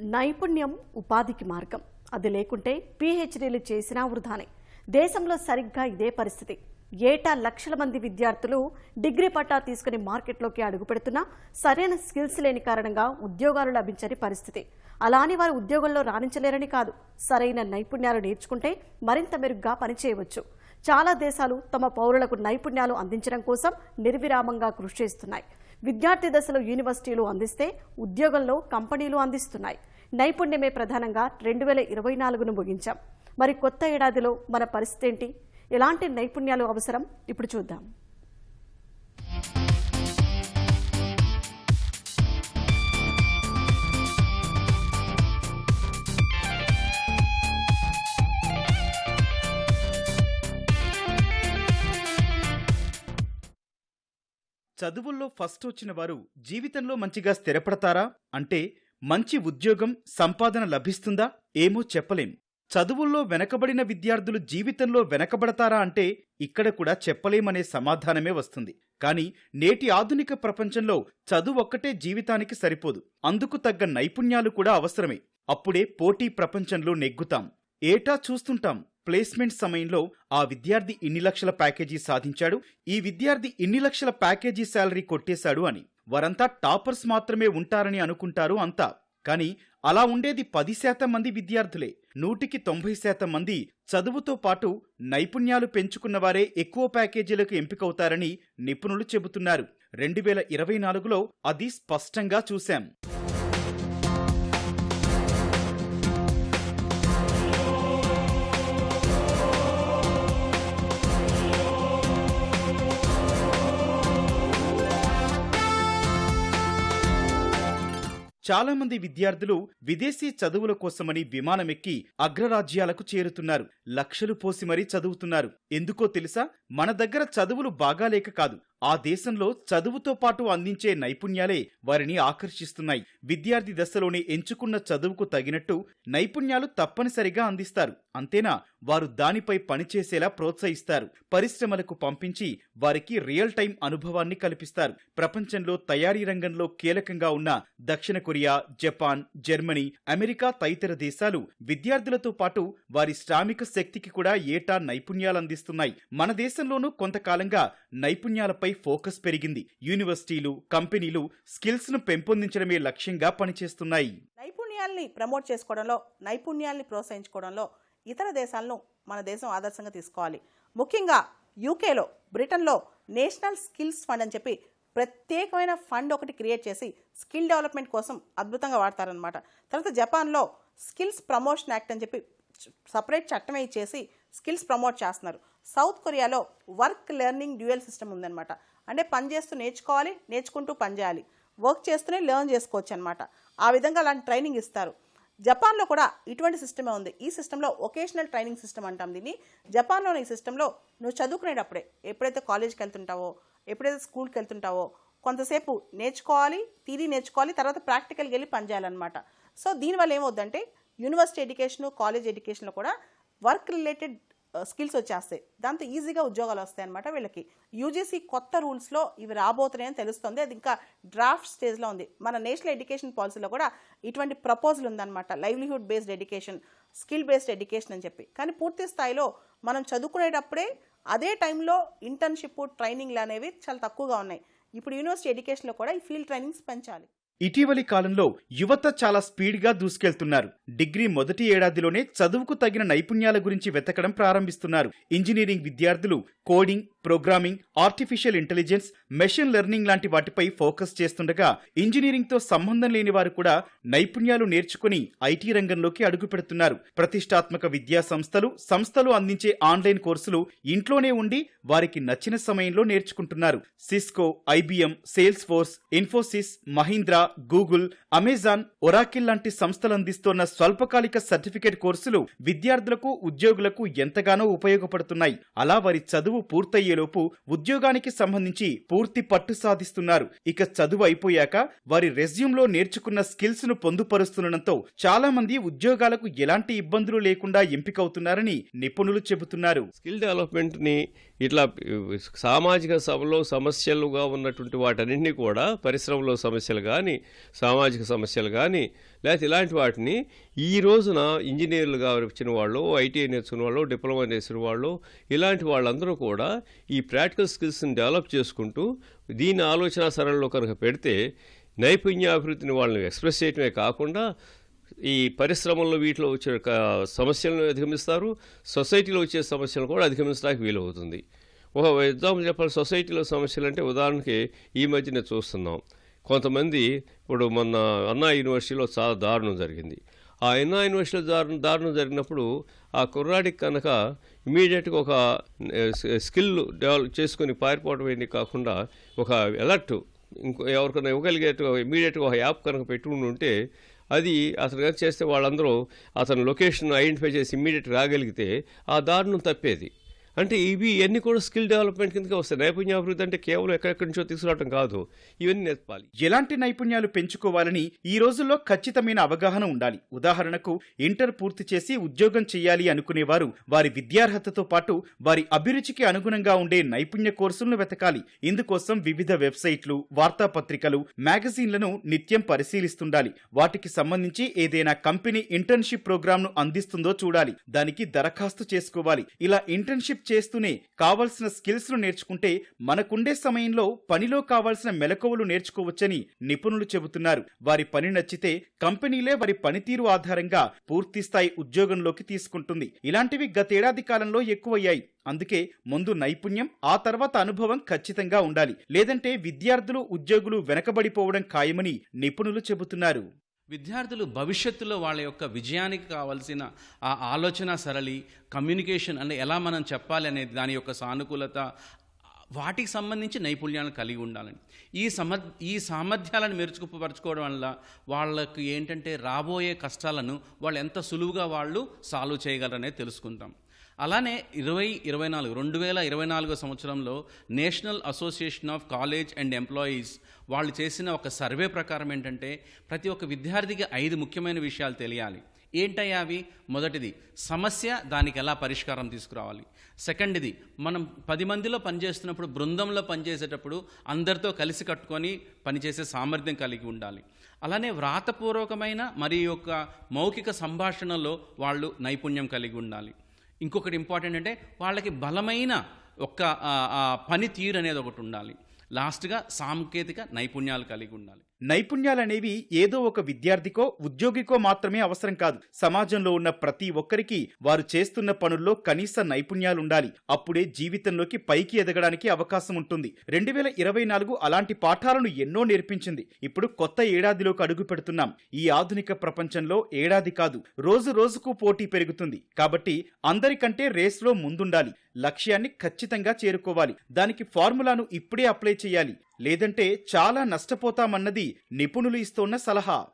నైపుణ్యం ఉపాధికి మార్గం. అది లేకుంటే పీహెచ్డీలు చేసినా వృధానే. దేశంలో సరిగ్గా ఇదే పరిస్థితి. ఏటా లక్షల మంది విద్యార్థులు డిగ్రీ పట్టా తీసుకుని మార్కెట్లోకి అడుగుపెడుతున్నా సరైన స్కిల్స్ లేని కారణంగా ఉద్యోగాలు లభించని పరిస్థితి. అలానే వారు ఉద్యోగంలో రాణించలేరని కాదు. సరైన నైపుణ్యాలు నేర్చుకుంటే మరింత మెరుగ్గా పనిచేయవచ్చు. చాలా దేశాలు తమ పౌరులకు నైపుణ్యాలు అందించడం కోసం నిర్విరామంగా కృషి చేస్తున్నాయి. విద్యార్థి దశలో యూనివర్సిటీలు అందిస్తే ఉద్యోగంలో కంపెనీలు అందిస్తున్నాయి. నైపుణ్యమే ప్రధానంగా రెండు వేల ఇరవై నాలుగును ముగించాం. మరి కొత్త ఏడాదిలో మన పరిస్థితి ఏంటి? ఎలాంటి నైపుణ్యాలు అవసరం? ఇప్పుడు చూద్దాం. చదువుల్లో ఫస్ట్ వచ్చిన వారు జీవితంలో మంచిగా స్థిరపడతారా? అంటే మంచి ఉద్యోగం సంపాదన లభిస్తుందా? ఏమో చెప్పలేం. చదువుల్లో వెనకబడిన విద్యార్థులు జీవితంలో వెనకబడతారా అంటే ఇక్కడ కూడా చెప్పలేమనే సమాధానమే వస్తుంది. కానీ నేటి ఆధునిక ప్రపంచంలో చదువు ఒక్కటే జీవితానికి సరిపోదు. అందుకు తగ్గ నైపుణ్యాలు కూడా అవసరమే. అప్పుడే పోటీ ప్రపంచంలో నెగ్గుతాం. ఏటా చూస్తుంటాం ప్లేస్మెంట్ సమయంలో ఆ విద్యార్థి ఇన్ని లక్షల ప్యాకేజీ సాధించాడు ఈ విద్యార్థి ఇన్ని లక్షల ప్యాకేజీ శాలరీ కొట్టేశాడు అని. వారంతా టాపర్స్ మాత్రమే ఉంటారని అనుకుంటారు అంతా. కానీ అలా ఉండేది పది శాతం మంది విద్యార్థులే. నూటికి తొంభై శాతం మంది చదువుతో పాటు నైపుణ్యాలు పెంచుకున్న వారే ఎక్కువ ప్యాకేజీలకు ఎంపికవుతారని నిపుణులు చెబుతున్నారు. రెండు వేల ఇరవై నాలుగులో అది స్పష్టంగా చూశాం. చాలా మంది విద్యార్థులు విదేశీ చదువుల కోసమని విమానమెక్కి అగ్రరాజ్యాలకు చేరుతున్నారు. లక్షలు పోసి మరీ చదువుతున్నారు. ఎందుకో తెలుసా? మన దగ్గర చదువులు బాగాలేక కాదు. ఆ దేశంలో చదువుతో పాటు అందించే నైపుణ్యాలే వారిని ఆకర్షిస్తున్నాయి. విద్యార్థి దశలోనే ఎంచుకున్న చదువుకు తగినట్టు నైపుణ్యాలు తప్పనిసరిగా అందిస్తారు. అంతేనా? వారు దానిపై పనిచేసేలా ప్రోత్సహిస్తారు. పరిశ్రమలకు పంపించి వారికి రియల్ టైం అనుభవాన్ని కల్పిస్తారు. ప్రపంచంలో తయారీ రంగంలో కీలకంగా ఉన్న దక్షిణ కొరియా జపాన్ జర్మనీ అమెరికా తదితర దేశాలు విద్యార్థులతో పాటు వారి శ్రామిక శక్తికి కూడా ఏటా నైపుణ్యాలు అందిస్తున్నాయి మన దేశంలోనూ కొంతకాలంగా నైపుణ్యాలపై ఫోకస్ పెరిగింది. యూనివర్సిటీలు కంపెనీలు స్కిల్స్ను పెంపొందించడమే లక్ష్యంగా పనిచేస్తున్నాయి. నైపుణ్యాల్ని ప్రమోట్ చేసుకోవడంలో నైపుణ్యాల్ని ప్రోత్సహించుకోవడంలో ఇతర దేశాలను మన దేశం ఆదర్శంగా తీసుకోవాలి. ముఖ్యంగా యూకేలో బ్రిటన్లో నేషనల్ స్కిల్స్ ఫండ్ అని చెప్పి ప్రత్యేకమైన ఫండ్ ఒకటి క్రియేట్ చేసి స్కిల్ డెవలప్మెంట్ కోసం అద్భుతంగా వాడతారనమాట తర్వాత జపాన్లో స్కిల్స్ ప్రమోషన్ యాక్ట్ అని చెప్పి సపరేట్ చట్టమే ఇచ్చేసి స్కిల్స్ ప్రమోట్ చేస్తున్నారు. సౌత్ కొరియాలో వర్క్ లెర్నింగ్ డ్యూయల్ సిస్టమ్ ఉందన్నమాట. అంటే పని చేస్తూ నేర్చుకోవాలి నేర్చుకుంటూ పని చేయాలి. వర్క్ చేస్తూనే లెర్న్ చేసుకోవచ్చు అనమాట ఆ విధంగా అలాంటి ట్రైనింగ్ ఇస్తారు. జపాన్లో కూడా ఇటువంటి సిస్టమే ఉంది. ఈ సిస్టంలో ఒకేషనల్ ట్రైనింగ్ సిస్టమ్ అంటాం దీన్ని. జపాన్లోని ఈ సిస్టంలో నువ్వు చదువుకునేటప్పుడే ఎప్పుడైతే కాలేజ్కి వెళ్తుంటావో ఎప్పుడైతే స్కూల్కి వెళ్తుంటావో కొంతసేపు నేర్చుకోవాలి తీరి నేర్చుకోవాలి తర్వాత ప్రాక్టికల్కి వెళ్ళి పనిచేయాలన్నమాట సో దీనివల్ల ఏమవుద్దంటే యూనివర్సిటీ ఎడ్యుకేషన్ కాలేజ్ ఎడ్యుకేషన్లో కూడా వర్క్ రిలేటెడ్ స్కిల్స్ వచ్చేస్తాయి. దాంతో ఈజీగా ఉద్యోగాలు వస్తాయి అనమాట వీళ్ళకి. యూజీసీ కొత్త రూల్స్లో ఇవి రాబోతున్నాయని తెలుస్తుంది. అది ఇంకా డ్రాఫ్ట్ స్టేజ్లో ఉంది. మన నేషనల్ ఎడ్యుకేషన్ పాలసీలో కూడా ఇటువంటి ప్రపోజల్ ఉందన్నమాట. Livelihood based education skill based education అని చెప్పి. కానీ పూర్తి స్థాయిలో మనం చదువుకునేటప్పుడే అదే టైంలో ఇంటర్న్షిప్ ట్రైనింగ్లు అనేవి చాలా తక్కువగా ఉన్నాయి. ఇప్పుడు యూనివర్సిటీ ఎడ్యుకేషన్లో కూడా ఈ ఫీల్డ్ ట్రైనింగ్స్ పెంచాలి. ఇటీవలి కాలంలో యువత చాలా స్పీడ్గా దూసుకెళ్తున్నారు. డిగ్రీ మొదటి ఏడాదిలోనే చదువుకు తగిన నైపుణ్యాల గురించి వెతకడం ప్రారంభిస్తున్నారు. ఇంజనీరింగ్ విద్యార్థులు coding programming artificial intelligence machine learning లాంటి వాటిపై ఫోకస్ చేస్తుండగా ఇంజనీరింగ్తో సంబంధం లేని వారు కూడా నైపుణ్యాలు నేర్చుకుని ఐటీ రంగంలోకి అడుగుపెడుతున్నారు ప్రతిష్టాత్మక విద్యా సంస్థలు సంస్థలు అందించే ఆన్లైన్ కోర్సులు ఇంట్లోనే ఉండి వారికి నచ్చిన సమయంలో నేర్చుకుంటున్నారు. Cisco IBM Salesforce Infosys Mahindra Google Amazon Oracle లాంటి సంస్థలు అందిస్తోన్న స్వల్పకాలిక సర్టిఫికేట్ కోర్సులు విద్యార్థులకు ఉద్యోగులకు ఎంతగానో ఉపయోగపడుతున్నాయి. అలా వారి చదువు పూర్తయ్యేలోపు ఉద్యోగానికి సంబంధించి పూర్తి పట్టు సాధిస్తున్నారు. ఇక చదువు అయిపోయాక వారి రెజ్యూమ్లో నేర్చుకున్న స్కిల్స్ను పొందుపరుస్తుండటంతో చాలా మంది ఉద్యోగాలకు ఎలాంటి ఇబ్బందులు లేకుండా ఎంపికవుతున్నారని నిపుణులు చెబుతున్నారు. స్కిల్ డెవలప్మెంట్ని ఇట్లా సామాజిక సభలో సమస్యలుగా ఉన్నటువంటి వాటన్నింటినీ కూడా పరిశ్రమలో సమస్యలు కానీ సామాజిక సమస్యలు కానీ లేకపోతే ఇలాంటి వాటిని ఈ రోజున ఇంజనీర్లుగా వచ్చిన వాళ్ళు ఐటీఐ నేర్చుకున్న వాళ్ళు డిప్లొమా చేసిన వాళ్ళు ఇలాంటి వాళ్ళందరూ కూడా ఈ ప్రాక్టికల్ స్కిల్స్ని డెవలప్ చేసుకుంటూ దీని ఆలోచన సరళలో కనుక పెడితే నైపుణ్యాభివృద్ధిని వాళ్ళని ఎక్స్ప్రెస్ చేయటమే కాకుండా ఈ పరిశ్రమల్లో వీటిలో వచ్చే సమస్యలను అధిగమిస్తారు. సొసైటీలో వచ్చే సమస్యలను కూడా అధిగమించడానికి వీలవుతుంది. ఒక ఎగ్జాంపుల్ చెప్పాలి. సొసైటీలో సమస్యలు అంటే ఉదాహరణకి ఈ మధ్యనే చూస్తున్నాం. కొంతమంది ఇప్పుడు మొన్న అన్నా యూనివర్సిటీలో చాలా దారుణం జరిగింది. ఆ అన్నా యూనివర్సిటీలో దారుణం దారుణం జరిగినప్పుడు ఆ కుర్రాడికి కనుక ఇమీడియట్గా ఒక స్కిల్ డెవలప్ చేసుకుని పారిపోవడం ఏంటి కాకుండా ఒక అలర్ట్ ఇంకో ఎవరికైనా ఇవ్వగలిగేట్టుగా ఇమీడియట్గా ఒక యాప్ కనుక పెట్టుకుని ఉంటే అది అతను కనుక చేస్తే వాళ్ళందరూ అతని లొకేషన్ ఐడెంటిఫై చేసి ఇమీడియట్ రాగలిగితే ఆ దారుణం తప్పేది. అంటే ఇవి ఇవన్నీ కూడా స్కిల్ డెవలప్మెంట్ కిందకే వస్తాయి. నైపుణ్యాభివృద్ధి అంటే కేవలం ఎక్కడెక్కడి నుంచో తీసుకురావడం కాదు. ఇవన్నీ నేర్పాలి. ఎలాంటి నైపుణ్యాలు పెంచుకోవాలని ఈ రోజుల్లో ఖచ్చితమైన అవగాహన ఉండాలి. ఉదాహరణకు ఇంటర్ పూర్తి చేసి ఉద్యోగం చేయాలి అనుకునేవారు వారి విద్యార్హతతో పాటు వారి అభిరుచికి అనుగుణంగా ఉండే నైపుణ్య కోర్సులను వెతకాలి. ఇందుకోసం వివిధ వెబ్సైట్లు వార్తాపత్రికలు మ్యాగజీన్లను నిత్యం పరిశీలిస్తుండాలి. వాటికి సంబంధించి ఏదైనా కంపెనీ ఇంటర్న్షిప్ ప్రోగ్రామ్ను అందిస్తుందో చూడాలి. దానికి దరఖాస్తు చేసుకోవాలి. ఇలా ఇంటర్న్షిప్ చేస్తూనే కావాల్సిన స్కిల్స్ను నేర్చుకుంటే మనకుండే సమయంలో పనిలో కావాల్సిన మెలకువలు నేర్చుకోవచ్చని నిపుణులు చెబుతున్నారు. వారి పని నచ్చితే కంపెనీలే వారి పనితీరు ఆధారంగా పూర్తిస్థాయి ఉద్యోగంలోకి తీసుకుంటుంది. ఇలాంటివి గతేడాది కాలంలో ఎక్కువయ్యాయి. అందుకే ముందు నైపుణ్యం ఆ తర్వాత అనుభవం ఖచ్చితంగా ఉండాలి. లేదంటే విద్యార్థులు ఉద్యోగులు వెనకబడిపోవడం ఖాయమని నిపుణులు చెబుతున్నారు. విద్యార్థులు భవిష్యత్తులో వాళ్ళ యొక్క విజయానికి కావలసిన ఆ ఆలోచన సరళి కమ్యూనికేషన్ అంటే ఎలా మనం చెప్పాలి అనేది దాని యొక్క సానుకూలత వాటికి సంబంధించి నైపుణ్యాలను కలిగి ఉండాలని. ఈ సమ ఈ సామర్థ్యాలను మెరుచుకుపరచుకోవడం వల్ల వాళ్ళకి ఏంటంటే రాబోయే కష్టాలను వాళ్ళు ఎంత సులువుగా వాళ్ళు సాల్వ్ చేయగలరనేది తెలుసుకుంటాం అలానే ఇరవై ఇరవై నాలుగు రెండు వేల ఇరవై నాలుగో సంవత్సరంలో national association of college and employees వాళ్ళు చేసిన ఒక సర్వే ప్రకారం ఏంటంటే ప్రతి ఒక్క విద్యార్థికి ఐదు ముఖ్యమైన విషయాలు తెలియాలి. ఏంటయ్యా అవి? మొదటిది సమస్య దానికి ఎలా పరిష్కారం తీసుకురావాలి. సెకండ్ది మనం పది మందిలో పనిచేస్తున్నప్పుడు బృందంలో పనిచేసేటప్పుడు అందరితో కలిసి కట్టుకొని పనిచేసే సామర్థ్యం కలిగి ఉండాలి. అలానే వ్రాతపూర్వకమైన మరియు యొక్క మౌఖిక సంభాషణలో వాళ్ళు నైపుణ్యం కలిగి ఉండాలి. ఇంకొకటి ఇంపార్టెంట్ అంటే వాళ్ళకి బలమైన ఒక పనితీరు అనేది ఒకటి ఉండాలి. లాస్ట్గా సాంకేతిక నైపుణ్యాలు కలిగి ఉండాలి. నైపుణ్యాలనేవి ఏదో ఒక విద్యార్థికో ఉద్యోగికో మాత్రమే అవసరం కాదు. సమాజంలో ఉన్న ప్రతి ఒక్కరికి వారు చేస్తున్న పనుల్లో కనీస నైపుణ్యాలుండాలి. అప్పుడే జీవితంలోకి పైకి ఎదగడానికి అవకాశం ఉంటుంది. రెండు వేల ఇరవై నాలుగు అలాంటి పాఠాలను ఎన్నో నేర్పించింది. ఇప్పుడు కొత్త ఏడాదిలోకి అడుగు పెడుతున్నాం. ఈ ఆధునిక ప్రపంచంలో ఏడాది కాదు రోజు రోజుకు పోటీ పెరుగుతుంది. కాబట్టి అందరికంటే రేస్లో ముందుండాలి. లక్ష్యాన్ని ఖచ్చితంగా చేరుకోవాలి. దానికి ఫార్ములాను ఇప్పుడే అప్లై చేయాలి. లేదంటే చాలా నష్టపోతామన్నది నిపుణులు ఇస్తోన్న సలహా.